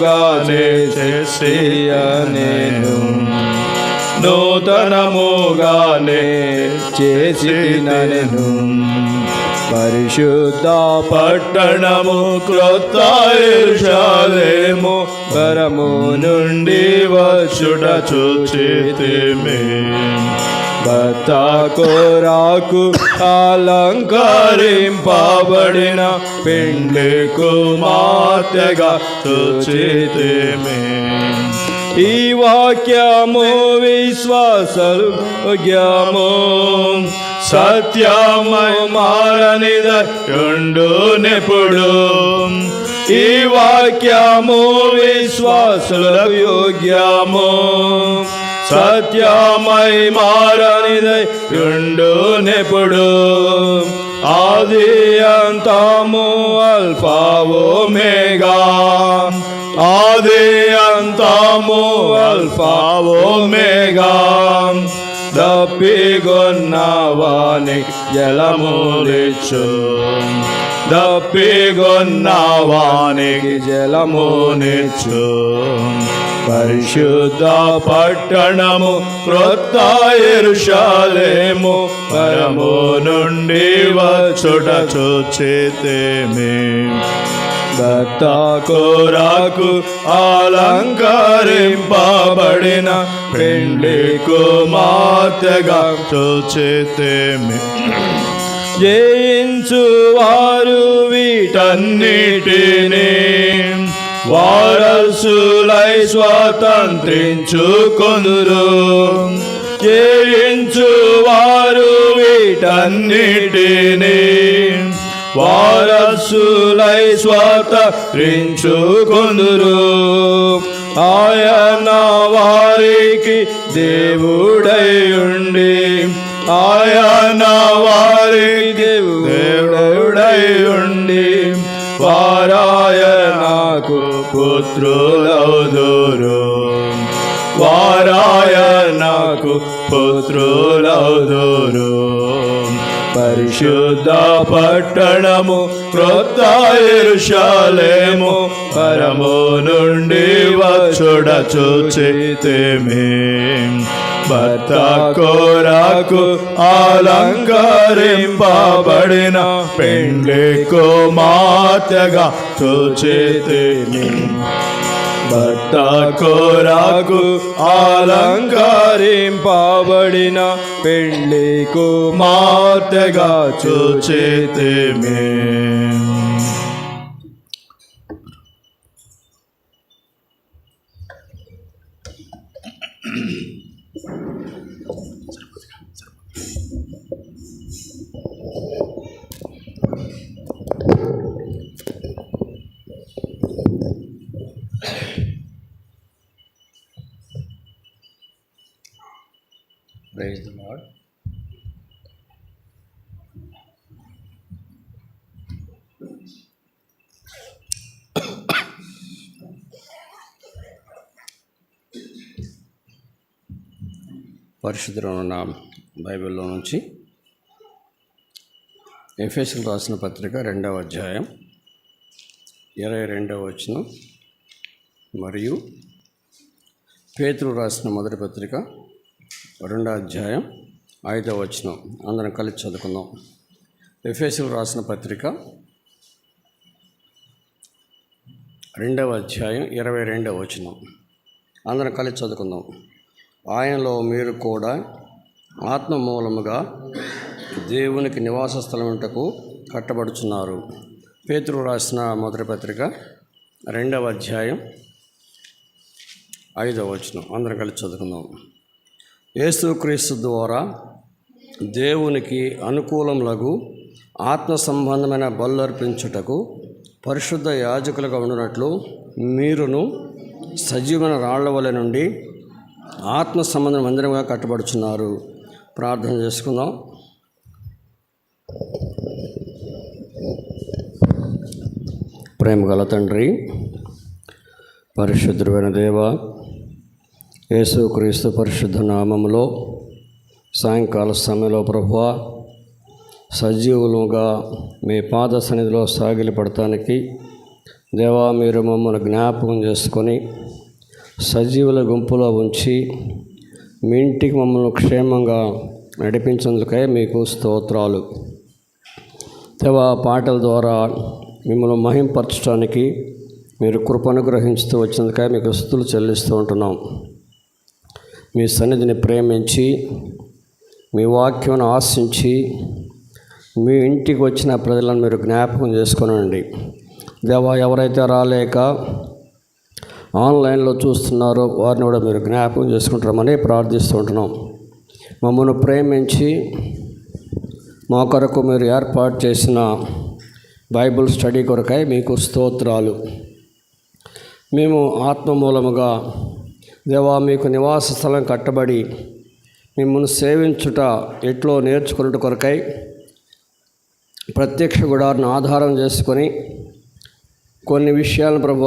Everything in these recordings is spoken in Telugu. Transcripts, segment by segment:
నూతనముగానే చేసి నేను నూతనముగానే చేసిన నేను పరిశుద్ధ పట్టణము క్రొత్త ఇర్షాలేము పరము నుండి వచ్చుట చూచితిమే. భర్త కోరాకు అలంకరింపబడిన పిండి కుమార్తెగా చూచితిమే. ఈ వాక్యము విశ్వాసలు జ్ఞము సత్యమై మారనిదయుండు నిపుడు ఈ వాక్యము విశ్వాసుల యోగ్యము సత్యమై మారనిదై మారనిదయుండు నెప్పుడు ఆది అంతము అల్పావో మేఘా. ఆది అంతము అల్ఫావో మేఘా. దప్పిగొన్నవాని జలములిచ్చు. దప్పిగొన్నవానికి జలమునిచ్చు. పరిశుద్ధ పట్టణము క్రొత్త ఎరుషాలేము. పరము నుండి వచ్చుట చూచితేమే. భక్త కోరాకు అలంకరింపబడిన పిండి కుమార్తెగా చూచితేమి. జయించు వారు వీటన్నిటిని వారసులై స్వతంత్రించుకొనురు. జయించు వారు వీటన్నిటిని వారసులై స్వతంత్రించుకొనురు. ఆయన వారికి దేవుడై ఉండి ఆయన వారికి దేవుడై ఉండి వారాయణకు పుత్రులవుదురు. వారాయణకు పుత్రులవుదురు. పరిశుద్ధ పట్టణము క్రొత్త ఇరుషాలేము పరము నుండి వచ్చుడ చూచితేమే. భర్త కోరాకు అలంకరింపబడిన పెండ్లి కుమార్తెగా చూచితేమే భర్త కోరాకు అలంకరింపబడిన పెండ్లి కుమార్తెగా చూచితేమే పరిశుద్ధులు ఉన్న బైబిల్లో నుంచి ఎఫ్ఎస్ఎల్ రాసిన పత్రిక రెండవ అధ్యాయం ఇరవై రెండవ వచనం. మరియు పేతులు రాసిన మొదటి పత్రిక రెండవ అధ్యాయం ఐదవ వచనం. అందరం కలిసి చదువుకుందాం. ఎఫ్ఎస్ఎల్ రాసిన పత్రిక రెండవ అధ్యాయం ఇరవై రెండవ వచనం. అందరం కలిసి చదువుకుందాం. ఆయనలో మీరు కూడా ఆత్మ మూలముగా దేవునికి నివాస స్థలముటకు కట్టబడుచున్నారు. పేతురు రాసిన మొదటి పత్రిక రెండవ అధ్యాయం ఐదవ వచనం. అందరం కలిసి చదువుకుందాం. యేసుక్రీస్తు ద్వారా దేవునికి అనుకూలములగు ఆత్మ సంబంధమైన బల్లర్పించుటకు పరిశుద్ధ యాజకులుగా ఉండినట్లు మీరును సజీవన రాళ్ళ వలె నుండి ఆత్మ సంబంధం మందిరంగా కట్టబడుచున్నారు. ప్రార్థన చేసుకుందాం. ప్రేమ గల తండ్రి పరిశుద్ధుడైన దేవ యేసుక్రీస్తు పరిశుద్ధ నామములో సాయంకాల సమయంలో ప్రభు సజీవులుగా మీ పాద సన్నిధిలో సాగిలి పడటానికి దేవా మీరు మమ్మల్ని జ్ఞాపకం చేసుకొని సజీవుల గుంపులో ఉంచి మీ ఇంటికి మమ్మల్ని క్షేమంగా నడిపించేందుకై మీకు స్తోత్రాలు. దేవా పాటల ద్వారా మిమ్మల్ని మహింపరచడానికి మీరు కృపను గ్రహించుతూ వచ్చినందుకై మీకు స్థుతులు చెల్లిస్తూ ఉంటున్నాం. మీ సన్నిధిని ప్రేమించి మీ వాక్యం ఆశించి మీ ఇంటికి వచ్చిన ప్రజలను మీరు జ్ఞాపకం చేసుకునండి. దేవా ఎవరైతే రాలేక ఆన్లైన్లో చూస్తున్నారో. వారిని కూడా మీరు జ్ఞాపకం చేసుకుంటారమని ప్రార్థిస్తూ ఉంటున్నాం. మమ్మల్ని ప్రేమించి మా కొరకు మీరు ఏర్పాటు చేసిన బైబిల్ స్టడీ కొరకై మీకు స్తోత్రాలు. మేము ఆత్మ మూలముగా దేవా మీకు నివాస స్థలం కట్టబడి మిమ్మల్ని సేవించుట ఎట్లో నేర్చుకున్నట్టు కొరకై ప్రత్యక్ష గుడారిని ఆధారం చేసుకొని కొన్ని విషయాలు ప్రభు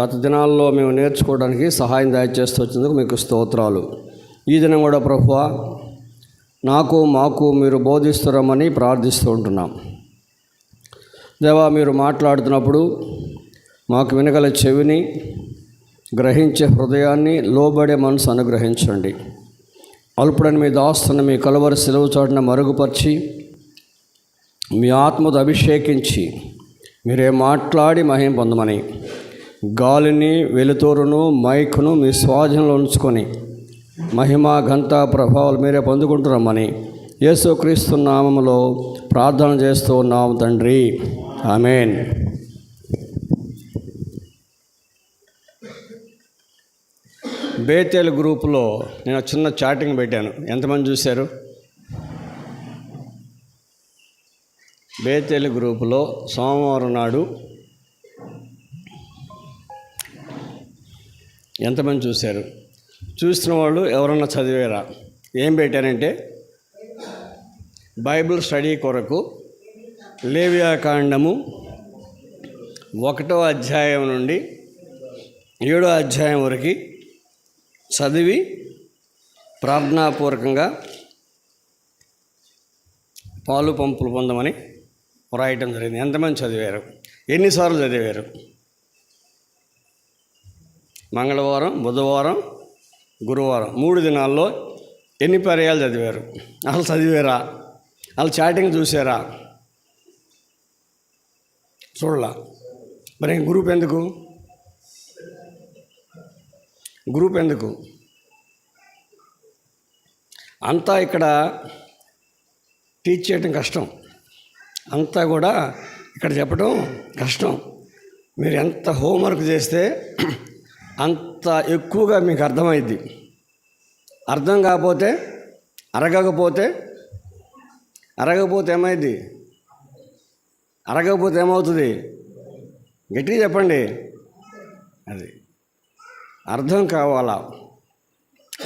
గత దినాల్లో మేము నేర్చుకోవడానికి సహాయం దయచేస్తూ వచ్చినందుకు మీకు స్తోత్రాలు. ఈ దినం కూడా ప్రభు నాకు మాకు మీరు బోధిస్తున్నామని ప్రార్థిస్తూ ఉంటున్నాం. దేవా మీరు మాట్లాడుతున్నప్పుడు మాకు వినగల చెవిని గ్రహించే హృదయాన్ని లోబడే మనసు అనుగ్రహించండి. అల్పుడని మీ దాస్తున్న మీ కలవరి సెలవు చాటున మరుగుపరిచి మీ ఆత్మతో అభిషేకించి మీరే మాట్లాడి మహిం పొందమని. గాలిని వెలుతూరును మైకును మీ స్వాధీనంలో ఉంచుకొని మహిమ ఘంట ప్రభావాలు మీరే పొందుకుంటున్నామని యేసుక్రీస్తు నామములో ప్రార్థన చేస్తూ ఉన్నాం తండ్రి. ఆమెన్. బేతేల్ గ్రూపులో నేను చిన్న చాటింగ్ పెట్టాను. ఎంతమంది చూశారు? బేతెల్ గ్రూపులో సోమవారం నాడు ఎంతమంది చూశారు? చూసిన వాళ్ళు ఎవరన్నా చదివారా? ఏం పెట్టారంటే బైబిల్ స్టడీ కొరకు లేవ్యాకాండము ఒకటో అధ్యాయం నుండి ఏడో అధ్యాయం వరకు చదివి ప్రార్థనాపూర్వకంగా పాలు పంపులు పొందమని రాయటం జరిగింది. ఎంతమంది చదివారు? ఎన్నిసార్లు చదివారు? మంగళవారం బుధవారం గురువారం మూడు దినాల్లో ఎన్ని పర్యాలు చదివారు? అసలు చదివారా? అసలు చాటింగ్ చూసారా చూడలా. మరి గ్రూప్ ఎందుకు? గ్రూప్ ఎందుకు? అంతా ఇక్కడ టీచ్ చేయడం కష్టం. అంతా కూడా ఇక్కడ చెప్పడం కష్టం. మీరు ఎంత హోంవర్క్ చేస్తే అంత ఎక్కువగా మీకు అర్థమైద్ది. అర్థం కాకపోతే అరగకపోతే అరగకపోతే ఏమైంది అరగకపోతే ఏమవుతుంది? గట్టిగా చెప్పండి. అది అర్థం కావాలా?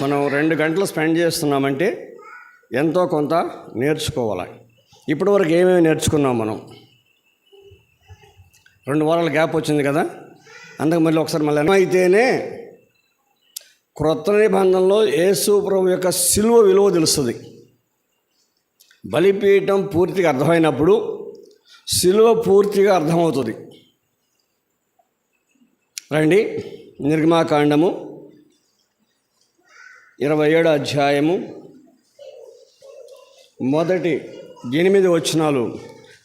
మనం రెండు గంటలు స్పెండ్ చేస్తున్నామంటే ఎంతో కొంత నేర్చుకోవాలి? ఇప్పటివరకు ఏమేమి నేర్చుకున్నాం మనం? రెండు వారాల గ్యాప్ వచ్చింది కదా? అందుకు మళ్ళీ ఒకసారి మళ్ళీ అయితేనే క్రొత్త నిబంధనలో యేసు ప్రభు యొక్క సిలువ విలువ తెలుస్తుంది. బలిపీఠం పూర్తిగా అర్థమైనప్పుడు సిలువ పూర్తిగా అర్థమవుతుంది. రండి నిర్గమాకాండము ఇరవై ఏడు అధ్యాయము మొదటి ఎనిమిది వచనాలు.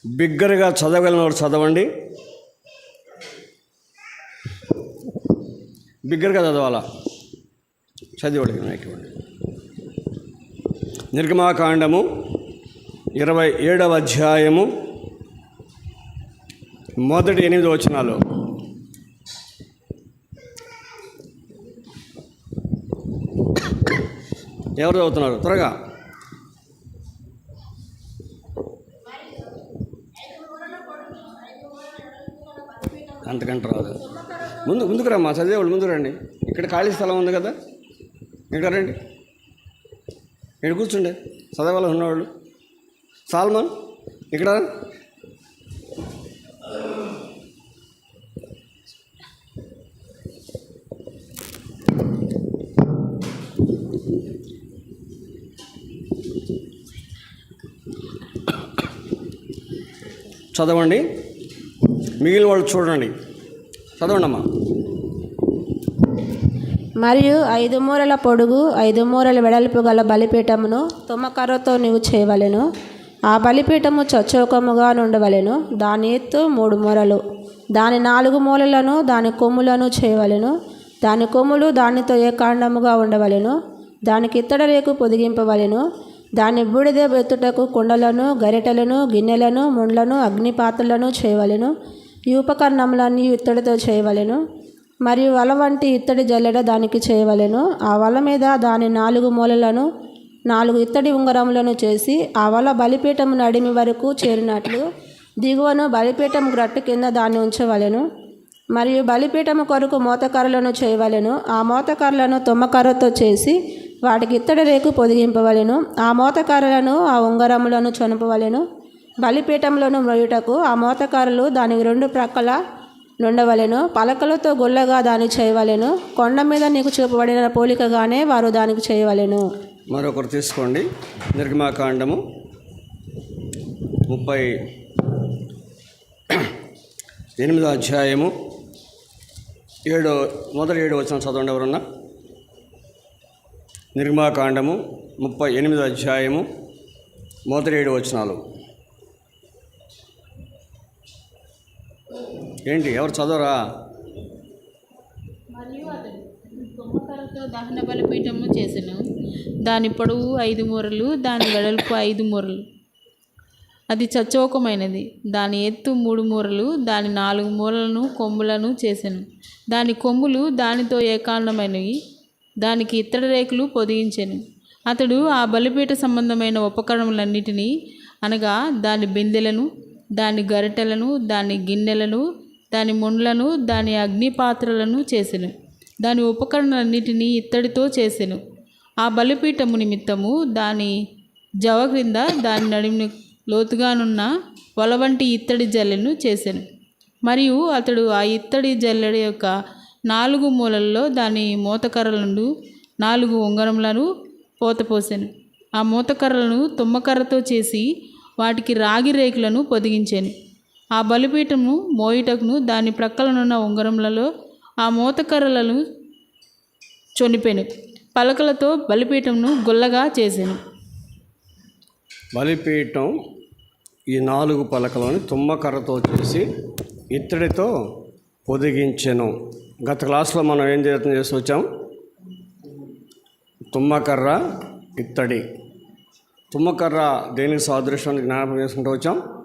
బిగ్గరగా చదవగలిగిన వాడు చదవండి. బిగ్గరగా చదవాలా? చదివాడు నాకు నిర్గమాకాండము ఇరవై ఏడవ అధ్యాయము మొదటి ఎనిమిది వచనాలు. ఎవరు చదువుతున్నారు? త్వరగా. అంతకంటే రాదు. ముందు ముందుకు రమ్మా చదివేవాళ్ళు ముందు రండి. ఇక్కడ ఖాళీ స్థలం ఉంది కదా? ఇక్కడ రండి. ఇక్కడ కూర్చుండే. చదవాలి ఉన్నవాళ్ళు. సాల్మాన్ ఇక్కడ? చదవండి. మిగిలిన వాళ్ళు చూడండి. చదవండమ్మా. మరియు ఐదు మూరల పొడుగు ఐదు మూరల వెడల్పు గల బలిపీఠమును తుమ్మకర్రతో నీవు చేయవలెను. ఆ బలిపీఠము చచ్చౌకముగా నుండవలెను. దాని ఎత్తు మూడు మూరలు. దాని నాలుగు మూలలను దాని కొమ్ములను చేయవలెను. దాని కొమ్ములు దానితో ఏకాండముగా ఉండవలెను. దానికి ఇత్తడ రేకు పొదిగింపవలెను. దాని బూడిద ఎత్తుటకు కుండలను గరిటెలను గిన్నెలను ముండ్లను అగ్నిపాత్రలను చేయవలెను. ఈ ఉపకరణములన్నీ ఇత్తడితో చేయవలెను మరియు వల వంటి ఇత్తడి జల్లెడ దానికి చేయవలెను. ఆ వల మీద దాని నాలుగు మూలలను నాలుగు ఇత్తడి ఉంగరములను చేసి ఆ వల బలిపీఠము నడిమి వరకు చేరినట్లు దిగువను బలిపీఠం గ్రట్టు కింద దాన్ని ఉంచవలెను మరియు బలిపీఠము కొరకు మోతకర్రలను చేయవలెను. ఆ మోతకర్రలను తుమ్మకర్రతో చేసి వాటికి ఇత్తడి రేకు పొదిగింపవలెను. ఆ మోతకర్రలను ఆ ఉంగరములను చొనపవలెను. బలిపీఠంలోను మొయ్యుటకు ఆ మోతకారులు దానికి రెండు ప్రక్కల నుండవలెను. పలకలతో గొల్లగా దాన్ని చేయవలెను. కొండ మీద నీకు చూపబడిన పోలికగానే వారు దానికి చేయవలెను. మరొకరు తీసుకోండి. నిర్గమాకాండము ముప్పై ఎనిమిదో అధ్యాయము ఏడో మొదటి ఏడు వచ్చిన చదవండి ఎవరన్నా? నిర్మాకాండము ముప్పై ఎనిమిదో అధ్యాయము మొదటి ఏడు వచనాలు. ఏంటి ఎవరు చదవరా? మరియు అతడు దహన బలిపీఠము చేసెను. దాని పొడవు ఐదు మూరలు దాని వెడల్పు ఐదు మూరలు. అది చచ్చోకమైనది. దాని ఎత్తు మూడు మూరలు దాని నాలుగు మూరలను కొమ్ములను చేసెను. దాని కొమ్ములు దానితో ఏకాండమైనవి. దానికి ఇత్తడి రేకులు పొదిగించెను. అతడు ఆ బలిపీఠ సంబంధమైన ఉపకరణములన్నిటినీ అనగా దాని బిందెలను దాని గరిటెలను దాని గిన్నెలను దాని ముండ్లను దాని అగ్ని పాత్రలను చేసెను. దాని ఉపకరణలన్నిటినీ ఇత్తడితో చేసెను. ఆ బలిపీఠము నిమిత్తము దాని జవ క్రింద దాని నడిమి లోతుగానున్న వల వంటి ఇత్తడి జల్లెను చేశాను మరియు అతడు ఆ ఇత్తడి జల్లెడ యొక్క నాలుగు మూలల్లో దాని మూతకర్రలను నాలుగు ఉంగరములను పోతపోసాను. ఆ మూతకర్రలను తుమ్మకర్రతో చేసి వాటికి రాగి రేకులను పొదిగించాను. ఆ బలిపీఠము మోయిటకును దాని ప్రక్కలనున్న ఉంగరములలో ఆ మూతకర్రలను చొనిపెను. పలకలతో బలిపీఠంను గుల్లగా చేశాను బలిపీఠం ఈ నాలుగు పలకలను తుమ్మకర్రతో చేసి ఇత్తడితో పొదిగించెను. గత క్లాస్లో మనం ఏం ప్రయత్నం చేసి వచ్చాం? తుమ్మకర్ర ఇత్తడి. తుమ్మకర్ర దేనికి సాదృశ్యాన్ని జ్ఞాపకం చేసుకుంటూ వచ్చాం?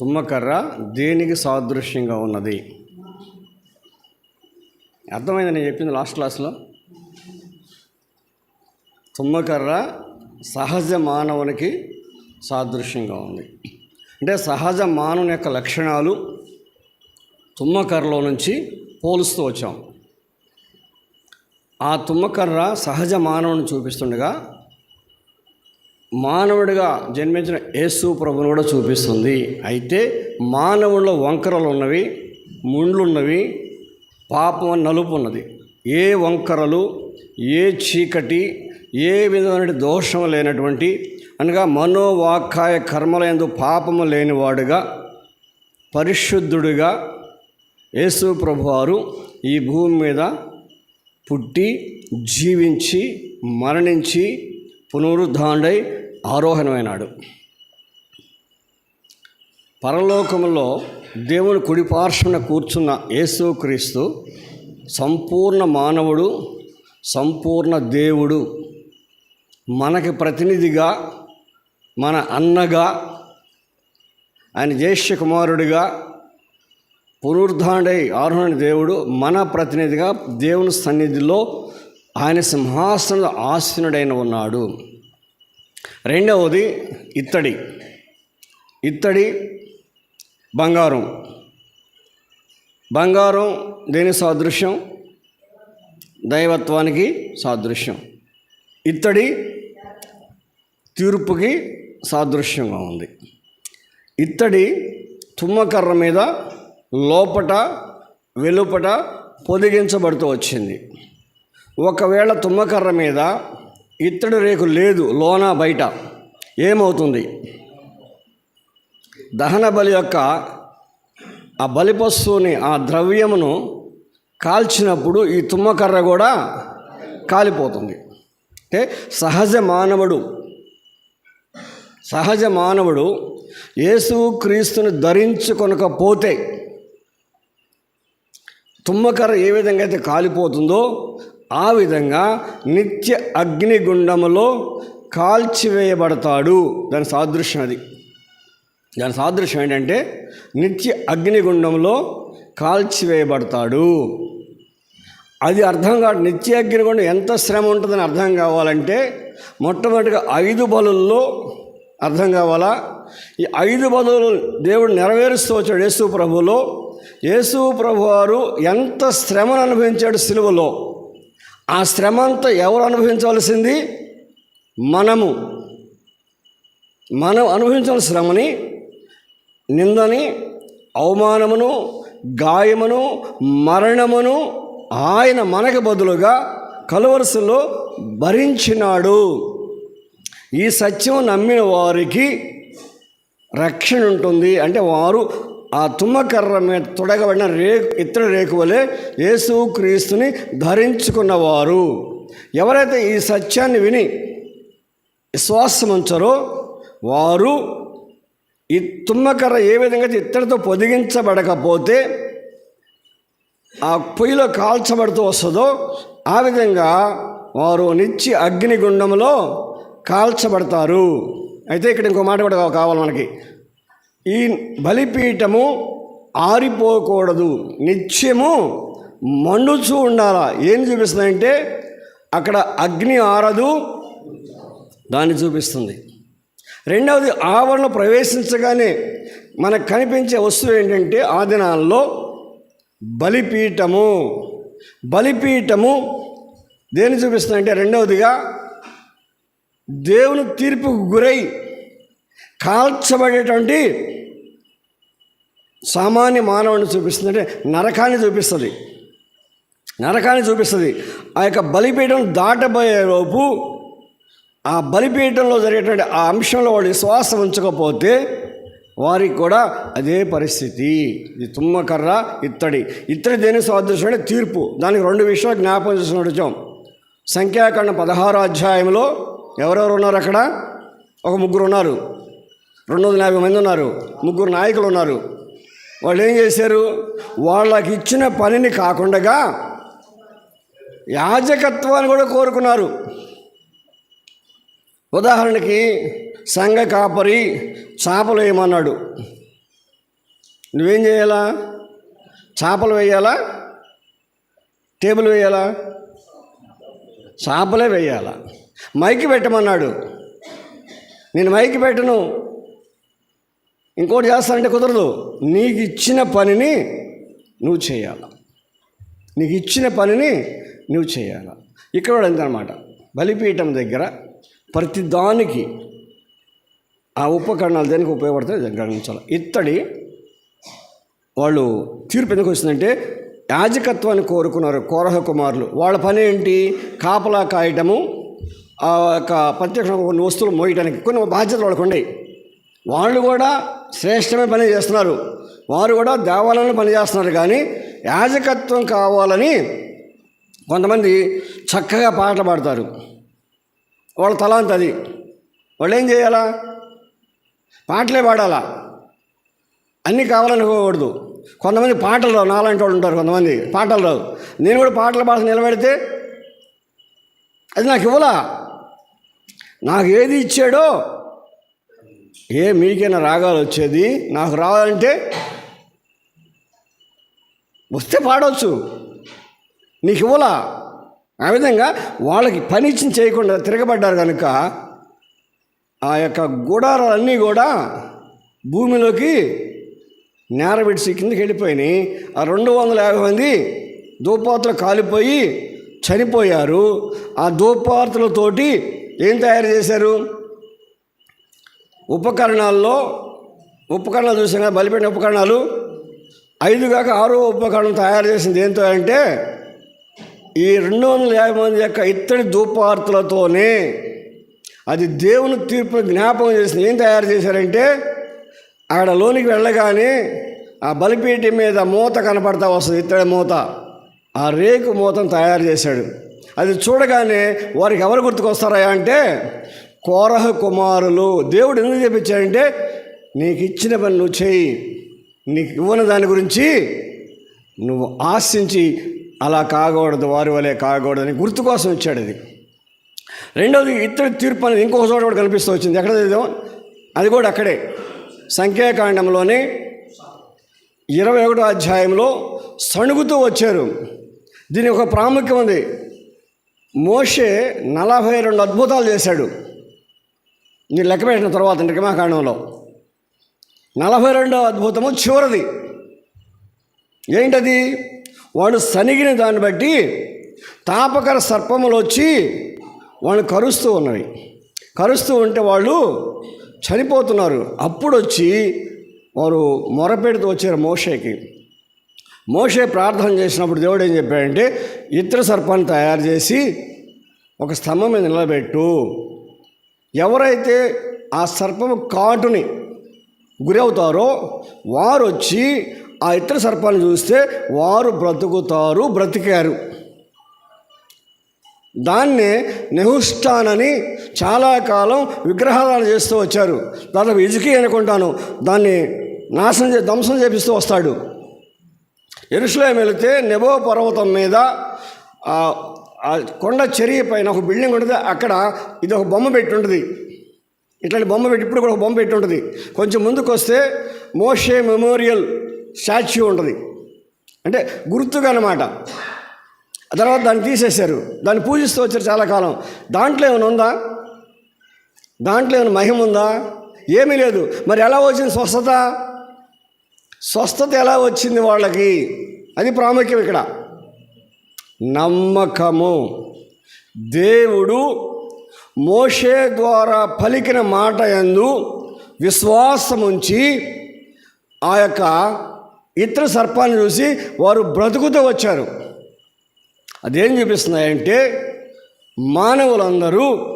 తుమ్మకర్ర దేనికి సాదృశ్యంగా ఉన్నది? అర్థమైంది నేను చెప్పింది లాస్ట్ క్లాస్లో తుమ్మకర్ర సహజ మానవునికి సాదృశ్యంగా ఉంది. అంటే సహజ మానవుని యొక్క లక్షణాలు తుమ్మకర్రలో నుంచి పోలుస్తూ వచ్చాం. ఆ తుమ్మకర్ర సహజ మానవుని చూపిస్తుండగా మానవుడిగా జన్మించిన యేసు ప్రభుని కూడా చూపిస్తుంది. అయితే మానవుల్లో వంకరలు ఉన్నవి ముండ్లున్నవి పాపం నలుపు ఉన్నది ఏ వంకరలు ఏ చీకటి ఏ విధమైన దోషం లేనటువంటి అనగా మనోవాకాయ కర్మలందు పాపము లేనివాడుగా పరిశుద్ధుడిగా యేసు ప్రభువారు ఈ భూమి మీద పుట్టి జీవించి మరణించి పునరుద్ధాండై ఆరోహణమైనాడు. పరలోకములో దేవుని కుడిపార్శ్వన కూర్చున్న యేసుక్రీస్తు సంపూర్ణ మానవుడు సంపూర్ణ దేవుడు మనకి ప్రతినిధిగా మన అన్నగా ఆయన జ్యేష్ఠ కుమారుడిగా పునరుద్ధాండై ఆరోహణ దేవుడు మన ప్రతినిధిగా దేవుని సన్నిధిలో ఆయన సింహాసన ఆసీనుడైన ఉన్నాడు. రెండవది ఇత్తడి. ఇత్తడి బంగారం. బంగారం దేని సాదృశ్యం? దైవత్వానికి సాదృశ్యం. ఇత్తడి తీర్పుకి సాదృశ్యంగా ఉంది. ఇత్తడి తుమ్మకర్ర మీద లోపట వెలుపట పొదిగించబడుతూ వచ్చింది. ఒకవేళ తుమ్మకర్ర మీద ఇత్తడి రేకు లేదు లోన బయట. ఏమవుతుంది? దహన బలి యొక్క ఆ బలిపశువుని ఆ ద్రవ్యమును కాల్చినప్పుడు ఈ తుమ్మకర్ర కూడా కాలిపోతుంది. అంటే సహజ మానవుడు సహజ మానవుడు యేసు క్రీస్తుని ధరించుకొనకపోతే తుమ్మకర్ర ఏ విధంగా అయితే కాలిపోతుందో ఆ విధంగా నిత్య అగ్నిగుండములో కాల్చివేయబడతాడు. దాని సాదృశ్యం అది. దాని సాదృశ్యం ఏంటంటే నిత్య అగ్నిగుండంలో కాల్చివేయబడతాడు. అది అర్థం కాదు నిత్య అగ్నిగుండం ఎంత శ్రమ ఉంటుందని అర్థం కావాలంటే మొట్టమొదటిగా ఐదు బలుల్లో అర్థం కావాలా? ఈ ఐదు బలు దేవుడు నెరవేరుస్తూ వచ్చాడు యేసు ప్రభులో యేసు ప్రభు వారు ఎంత శ్రమను అనుభవించాడు సిలువలో. ఆ శ్రమ అంతా ఎవరు అనుభవించవలసింది? మనము. మనం అనుభవించిన శ్రమని నిందని అవమానమును గాయమును మరణమును ఆయన మనకు బదులుగా కలవరసలో భరించినాడు. ఈ సత్యం నమ్మిన వారికి రక్షణ ఉంటుంది. అంటే వారు ఆ తుమ్మకర్ర మీద తొడగబడిన రేకు ఇత్తడి రేకు వలె యేసు క్రీస్తుని ధరించుకున్నవారు. ఎవరైతే ఈ సత్యాన్ని విని విశ్వాసం ఉంచారో వారు ఈ తుమ్మకర్ర ఏ విధంగా అయితే ఇత్తడితో పొదిగించబడకపోతే ఆ పొయ్యిలో కాల్చబడుతూ వస్తుందో ఆ విధంగా వారు నిత్య అగ్నిగుండంలో కాల్చబడతారు. అయితే ఇక్కడ ఇంకో మాట కూడా కావాలి మనకి. ఈ బలిపీఠము ఆరిపోకూడదు. నిత్యము మండుచూ ఉండాలా? ఏం చూపిస్తుందంటే అక్కడ అగ్ని ఆరదు దాన్ని చూపిస్తుంది. రెండవది ఆవరణ ప్రవేశించగానే మనకు కనిపించే వస్తువు ఏంటంటే ఆ దినాల్లో బలిపీఠము. బలిపీఠము దేని చూపిస్తుందంటే రెండవదిగా దేవుని తీర్పుకు గురై కాల్చబడేటువంటి సామాన్య మానవుని చూపిస్తుంది అంటే నరకాన్ని చూపిస్తుంది. నరకాన్ని చూపిస్తుంది. ఆ యొక్క బలిపీఠం దాటబోయేలోపు ఆ బలిపీఠంలో జరిగేటువంటి ఆ అంశంలో వాళ్ళు విశ్వాసం ఉంచకపోతే వారికి కూడా అదే పరిస్థితి. ఇది తుమ్మకర్ర ఇత్తడి. ఇత్తడి దేని సాదృశ్యం అంటే తీర్పు. దానికి రెండు విషయాలు జ్ఞాపకం చేసిన వచ్చాం సంఖ్యాకాండ పదహారో అధ్యాయంలో ఎవరెవరు ఉన్నారు అక్కడ? ఒక ముగ్గురు ఉన్నారు. రెండు వందల యాభై మంది ఉన్నారు. ముగ్గురు నాయకులు ఉన్నారు. వాళ్ళు ఏం చేశారు? వాళ్ళకి ఇచ్చిన పనిని కాకుండా యాజకత్వాన్ని కూడా కోరుకున్నారు. ఉదాహరణకి సంఘ కాపరి చేపలు వేయమన్నాడు. నువ్వేం చేయాలా? చేపలు వేయాలా? టేబుల్ వేయాలా? చేపలే వేయాలా? మైకి పెట్టమన్నాడు. నేను మైకి పెట్టను. ఇంకోటి చేస్తానంటే కుదరదు. నీకు ఇచ్చిన పనిని నువ్వు చేయాల. నీకు ఇచ్చిన పనిని నువ్వు చేయాల. ఇక్కడ కూడా అంతనమాట బలిపీఠం దగ్గర ప్రతి దానికి ఆ ఉపకరణాలు దేనికి ఉపయోగపడతాయి గణించాలి గమనించాలి. ఇత్తడి వాళ్ళు తీర్పు ఎందుకు వచ్చిందంటే యాజకత్వాన్ని కోరుకున్నారు కోరహ కుమారులు. వాళ్ళ పని ఏంటి? కాపలా కాయటము ఆ యొక్క ప్రత్యక్ష కొన్ని వస్తువులు మోయటానికి కొన్ని బాధ్యతలు వాళ్ళకు ఉండేవి. వాళ్ళు కూడా శ్రేష్టమైన పని చేస్తున్నారు. వారు కూడా దేవాలయంలో పనిచేస్తున్నారు కానీ యాజకత్వం కావాలని కొంతమంది చక్కగా పాటలు పాడతారు. వాళ్ళ తలాంత అది. వాళ్ళు ఏం చేయాలా? పాటలే పాడాలా? అన్నీ కావాలనుకోకూడదు. కొంతమంది పాటలు రావు. నాలాంటి వాళ్ళు ఉంటారు కొంతమంది. పాటలు రావు. నేను కూడా పాటలు పాట నిలబెడితే అది నాకు ఇవ్వలా? నాకు ఏది ఇచ్చాడో ఏ మీకైనా రాగాలు వచ్చేది? నాకు రావాలంటే వస్తే పాడవచ్చు నీకు ఇవ్వలా? ఆ విధంగా వాళ్ళకి పని ఇచ్చిన చేయకుండా తిరగబడ్డారు కనుక ఆ యొక్క గుడారాలన్నీ కూడా భూమిలోకి నేరబెడిసి కిందకి వెళ్ళిపోయినాయి. ఆ రెండు వందల యాభై మంది దూపాతులు కాలిపోయి చనిపోయారు. ఆ దూపార్తులతోటి ఏం తయారు చేశారు? ఉపకరణాల్లో ఉపకరణాలు చూసాం కదా బలిపెట్టిన ఉపకరణాలు. ఐదు కాక ఆరో ఉపకరణం తయారు చేసింది ఏంటో అంటే ఈ రెండు వందల యాభై మంది యొక్క ఇత్తడి ధూపార్తులతోనే అది దేవుని తీర్పు జ్ఞాపకం చేసింది. ఏం తయారు చేశారంటే అక్కడ లోనికి వెళ్ళగానే ఆ బలిపీటి మీద మూత కనపడతా వస్తుంది ఇత్తడి మూత. ఆ రేకు మూతను తయారు చేశాడు. అది చూడగానే వారికి ఎవరు గుర్తుకొస్తారా అంటే కోరహ కుమారులు. దేవుడు ఎందుకు చెప్పించాడంటే నీకు ఇచ్చిన పని నువ్వు చేయి. నీకు ఇవ్వని దాని గురించి నువ్వు ఆశించి అలా కాకూడదు వారి వలే కాకూడదు అని గుర్తు కోసం ఇచ్చాడు అది. రెండవది ఇత్తడి తీర్పు అనేది ఇంకొక చోట కూడా కనిపిస్తూ వచ్చింది. ఎక్కడ చదివాం అది కూడా అక్కడే. సంఖ్యాకాండంలోనే ఇరవై ఒకటో అధ్యాయంలో సణుగుతూ వచ్చారు. దీని ఒక ప్రాముఖ్యం ఉంది. మోషే నలభై రెండు అద్భుతాలు చేశాడు. మీరు లెక్క పెట్టిన తర్వాత నిర్గమాకాండంలో నలభై రెండవ అద్భుతము చివరిది. ఏంటది? వాడు సనిగిన దాన్ని బట్టి తాపకర సర్పములు వచ్చి వాళ్ళు కరుస్తూ ఉన్నవి. కరుస్తూ ఉంటే వాళ్ళు చనిపోతున్నారు. అప్పుడు వచ్చి వారు మొరపెడుతూ వచ్చారు మోషేకి. మోషే ప్రార్థన చేసినప్పుడు దేవుడు ఏం చెప్పాడంటే ఇతర సర్పాన్ని తయారు చేసి ఒక స్తంభం మీద నిలబెట్టు. ఎవరైతే ఆ సర్పము కాటుని గురి అవుతారో వారు వచ్చి ఆ ఇతర సర్పాన్ని చూస్తే వారు బ్రతుకుతారు బ్రతికారు. దాన్నే నెహుష్టాన్ అని చాలా కాలం విగ్రహాలను చేస్తూ వచ్చారు. దాదాపు ఇజుకి అనుకుంటాను దాన్ని నాశనం చే ధ్వంసం చేపిస్తూ వస్తాడు. ఎరుసలేం వెళితే నెబో పర్వతం మీద ఆ కొండ చెరియ పైన ఒక బిల్డింగ్ ఉంటుంది. అక్కడ ఇది ఒక బొమ్మ పెట్టి ఉంటుంది. ఇట్లాంటి బొమ్మ పెట్టి ఇప్పుడు కూడా ఒక బొమ్మ పెట్టి ఉంటుంది. కొంచెం ముందుకు వస్తే మోషే మెమోరియల్ స్టాచ్యూ ఉంటుంది. అంటే గుర్తుగా అనమాట తర్వాత దాన్ని తీసేశారు. దాన్ని పూజిస్తూ వచ్చారు చాలా కాలం. దాంట్లో ఏమైనా ఉందా? దాంట్లో ఏమైనా మహిమ ఉందా? ఏమీ లేదు. మరి ఎలా వచ్చింది స్వస్థత? స్వస్థత ఎలా వచ్చింది వాళ్ళకి? అది ప్రాముఖ్యం ఇక్కడ. నమ్మకము. దేవుడు మోషే ద్వారా పలికిన మాట యందు విశ్వాసముంచి ఆ యొక్క ఇతర సర్పాన్ని చూసి వారు బ్రతుకుతూ వచ్చారు. అదేం చూపిస్తున్నాయంటే మానవులందరూ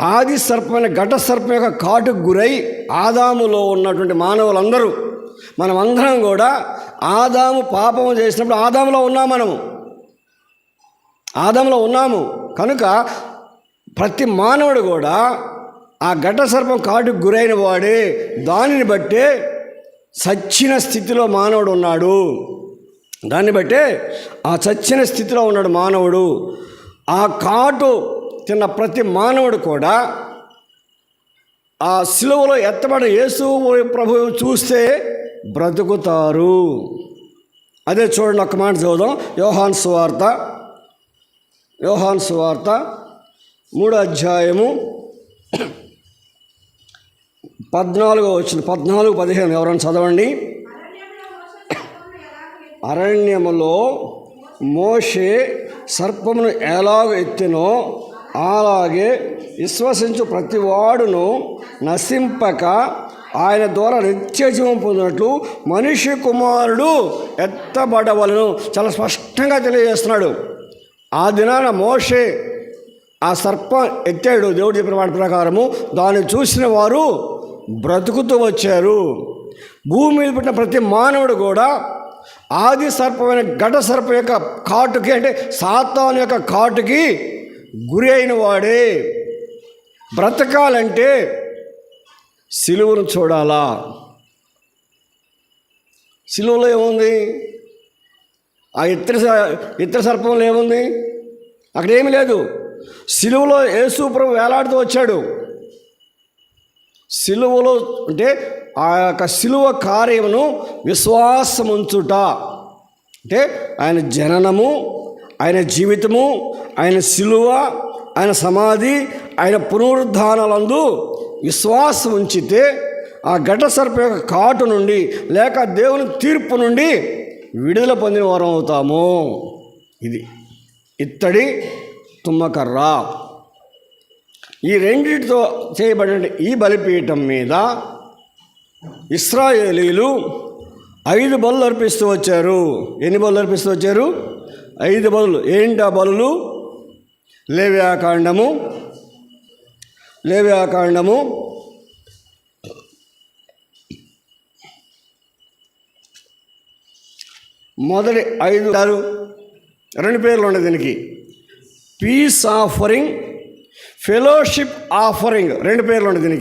ఆది సర్పమైన ఘట సర్పం యొక్క కాటుకు గురై ఆదాములో ఉన్నటువంటి మానవులందరూ మనమందరం కూడా ఆదాము పాపము చేసినప్పుడు ఆదాములో ఉన్నాం మనము. ఆదంలో ఉన్నాము. కనుక ప్రతి మానవుడు కూడా ఆ ఘట సర్పం కాటుకు గురైన వాడే. దానిని బట్టే సచ్చిన స్థితిలో మానవుడు ఉన్నాడు. దాన్ని బట్టే ఆ చచ్చిన స్థితిలో ఉన్నాడు మానవుడు. ఆ కాటు తిన్న ప్రతి మానవుడు కూడా ఆ సిలువలో ఎత్తబడిన యేసు ప్రభు చూస్తే బ్రతుకుతారు. అదే చూడండి ఒక మాట చదువుదాం. యోహాన్ సువార్త యోహాన్ సువార్త మూడో అధ్యాయము పద్నాలుగో వచ్చిన పద్నాలుగు పదిహేను. ఎవరైనా చదవండి. అరణ్యములో మోషే సర్పమును ఎలాగ ఎత్తినో అలాగే విశ్వసించు ప్రతి వాడును నశింపక ఆయన ద్వారా నిత్య జీవం పొందినట్లు మనిషి కుమారుడు ఎత్తబడవలను. చాలా స్పష్టంగా తెలియజేస్తున్నాడు. ఆ దినాన మోషే ఆ సర్పం ఎత్తాడు దేవుడు చెప్పిన మాట ప్రకారము. దాన్ని చూసిన వారు బ్రతుకుతూ వచ్చారు. భూమి మీద పుట్టిన ప్రతి మానవుడు కూడా ఆది సర్పమైన ఘట సర్పం యొక్క కాటుకి అంటే సాతాను యొక్క కాటుకి గురి అయిన వాడే. బ్రతకాలంటే సిలువను చూడాలా? సిలువలో ఏముంది? ఆ ఇతర స- ఇతర సర్పంలో ఏముంది? అక్కడ ఏమీ లేదు. సిలువలో యేసుప్రభు వేలాడుతూ వచ్చాడు. సిలువలో అంటే ఆ యొక్క సిలువ కార్యమును విశ్వాసముంచుట. అంటే ఆయన జననము ఆయన జీవితము ఆయన సిలువ ఆయన సమాధి ఆయన పునరుద్ధానాలందు విశ్వాసం ఉంచితే ఆ ఘట సర్ప యొక్క కాటు నుండి లేక దేవుని తీర్పు నుండి విడుదల పొందిన వారం అవుతాము. ఇది ఇత్తడి తుమ్మకర్ర. ఈ రెండిటితో చేయబడిన ఈ బలిపీఠం మీద ఇస్రాయేలీలు ఐదు బలు అర్పిస్తూ వచ్చారు. ఎన్ని బలు అర్పిస్తూ వచ్చారు? ఐదు బలులు. ఏంటి ఆ బలులు? లేవ్యాకాండము లేవ్యాకాండము మొదటి ఐదు గారు రెండు పేర్లు ఉన్నాయి దీనికి. పీస్ ఆఫరింగ్ ఫెలోషిప్ ఆఫరింగ్ రెండు పేర్లు ఉన్నాయి దీనికి.